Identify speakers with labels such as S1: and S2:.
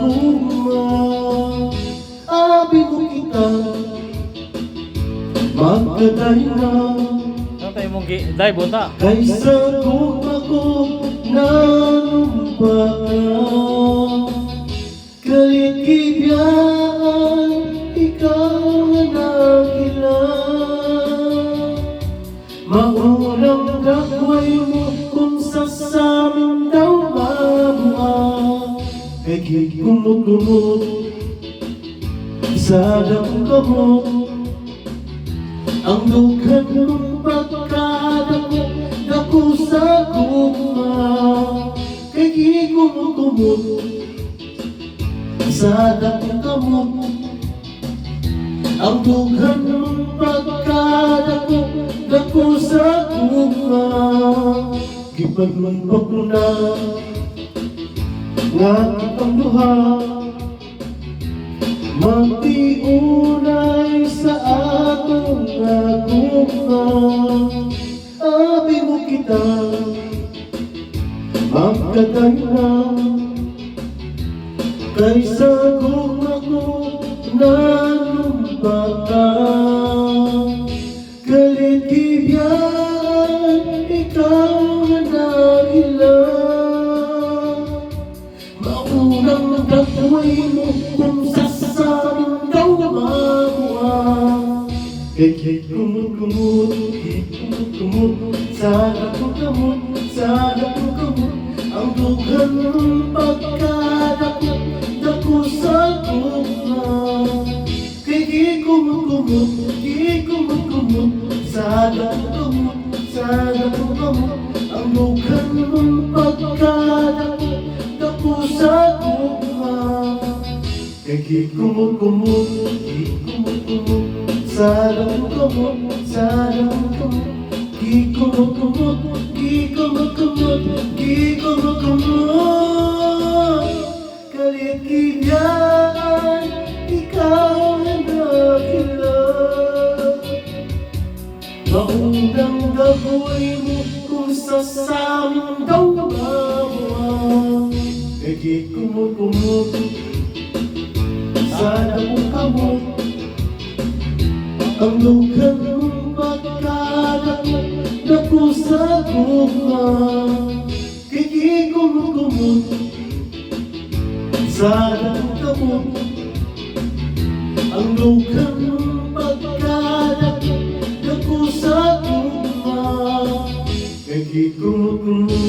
S1: guma Abi mo kita Magkatay na
S2: Ano tayo mong gi... Day, bunta.
S1: Kaysa kung ako nanumpaka Kalikibyan Ikaw ang nakila Maunang Kay kumot-kumot Sa damdamot ang dughan ng pagkadako Dako sa kuma Kay gikumot-kumot Sa kamot Ang dughan ng pagkadako Dako sa kuma Gipagmanpag mo na Nga kitang duha Magtiunay sa atong nagunga Abi mo kita. Magkaganda Kaysa kung ako nanumpaka Maunang nagkakway mo kung sasamin daw mabuha Kay kumut-kumut, kumut-kumut Sana kong kamut, sana kong kamut Ang dughan ng pagkadako Dako sa kumut-kumut Sana kong kamut, sana Kay kumut-kumut, kumut-kumut Sarang kumot, sarang kumot Gikumot-kumot, gikumot-kumot Gikumot-kumot Kalit kibyan Ikaw ang nakila Maunang gaboy mo Kung sasamin daw mabuha Kay gikumot-kumot Sana ang lukan mong pagkalako Naku sa guma Kikikumot-kumot Sa damdamot Ang lukan mong pagkalako Naku sa guma Kikikumot-kumot